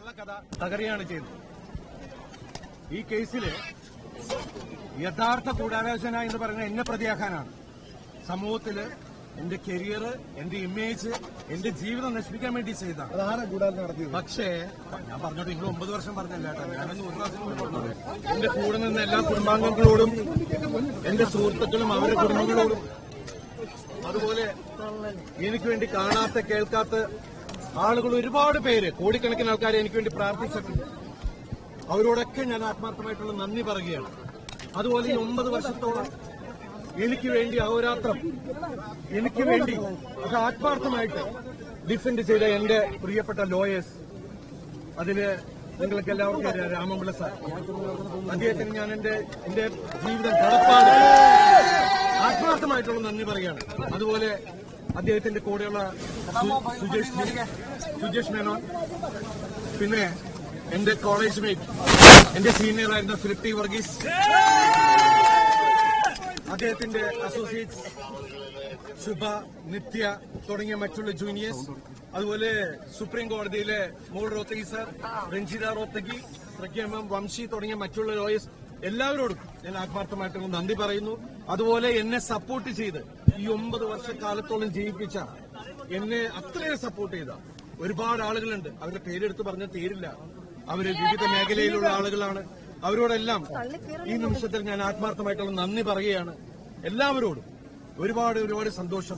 കള്ളക്കഥ തകരുകയാണ് ചെയ്യുന്നത്. ഈ കേസിൽ യഥാർത്ഥ ഗൂഢാലോചന എന്ന് പറയുന്നത് എന്നെ പ്രതിയാക്കാനാണ്. സമൂഹത്തിൽ എന്റെ കരിയർ എന്റെ ഇമേജ് എന്റെ ജീവിതം നശിപ്പിക്കാൻ വേണ്ടി ചെയ്താണ് പക്ഷേ ഞാൻ പറഞ്ഞോട്ട് നിങ്ങൾ ഒമ്പത് വർഷം പറഞ്ഞല്ല ഞാനൊന്ന് ഒരു പ്രാവശ്യം. എന്റെ കൂടെ നിന്ന് എല്ലാ കുടുംബാംഗങ്ങളോടും എന്റെ സുഹൃത്തുക്കളും അവരുടെ കുടുംബങ്ങളോടും അതുപോലെ എനിക്ക് വേണ്ടി കാണാത്ത കേൾക്കാത്ത ആളുകൾ ഒരുപാട് പേര് കോടിക്കണക്കിന് ആൾക്കാരെ എനിക്ക് വേണ്ടി പ്രാർത്ഥിച്ചിട്ടുണ്ട്. അവരോടൊക്കെ ഞാൻ ആത്മാർത്ഥമായിട്ടുള്ള നന്ദി പറയുകയാണ്. അതുപോലെ ഈ ഒമ്പത് വർഷത്തോളം എനിക്ക് വേണ്ടി അഹോരാത്രം എനിക്ക് വേണ്ടി അത് ആത്മാർത്ഥമായിട്ട് ഡിഫെൻഡ് ചെയ്ത എന്റെ പ്രിയപ്പെട്ട ലോയേഴ്സ് അതിൽ നിങ്ങൾക്ക് എല്ലാവർക്കും അറിയാം രാമപിള്ള സാർ. അദ്ദേഹത്തിന് ഞാൻ എന്റെ എന്റെ ജീവിതം കടപ്പാട്. ആത്മാർത്ഥമായിട്ടുള്ള നന്ദി പറയുകയാണ്. അതുപോലെ അദ്ദേഹത്തിന്റെ കൂടെയുള്ള സുജേഷ് സുജേഷ് മേനോൻ. പിന്നെ എന്റെ കോളേജ് മേറ്റ് എന്റെ സീനിയർ ആയിരുന്ന ഫിലിപ്പ് വർഗീസ്. അദ്ദേഹത്തിന്റെ അസോസിയേറ്റ്സ് ശുഭ നിത്യ തുടങ്ങിയ മറ്റുള്ള ജൂനിയേഴ്സ് അതുപോലെ സുപ്രീം കോടതിയിലെ മോൾ റോത്തഗി സാർ രഞ്ജിത റോത്തഗി പ്രഖ്യാമം വംശി തുടങ്ങിയ മറ്റുള്ള ലോയേഴ്സ് എല്ലാവരോടും ഞാൻ ആത്മാർത്ഥമായിട്ടുള്ള നന്ദി പറയുന്നു. അതുപോലെ എന്നെ സപ്പോർട്ട് ചെയ്ത് ഈ ഒമ്പത് വർഷക്കാലത്തോളം ജീവിപ്പിച്ച എന്നെ അത്രയും സപ്പോർട്ട് ചെയ്ത ഒരുപാട് ആളുകളുണ്ട്. അവരുടെ പേരെടുത്ത് പറഞ്ഞ തീരില്ല. അവർ വിവിധ മേഖലയിലുള്ള ആളുകളാണ്. അവരോടെല്ലാം ഈ നിമിഷത്തിൽ ഞാൻ ആത്മാർത്ഥമായിട്ടുള്ള നന്ദി പറയുകയാണ്. എല്ലാവരോടും ഒരുപാട് ഒരുപാട് സന്തോഷം.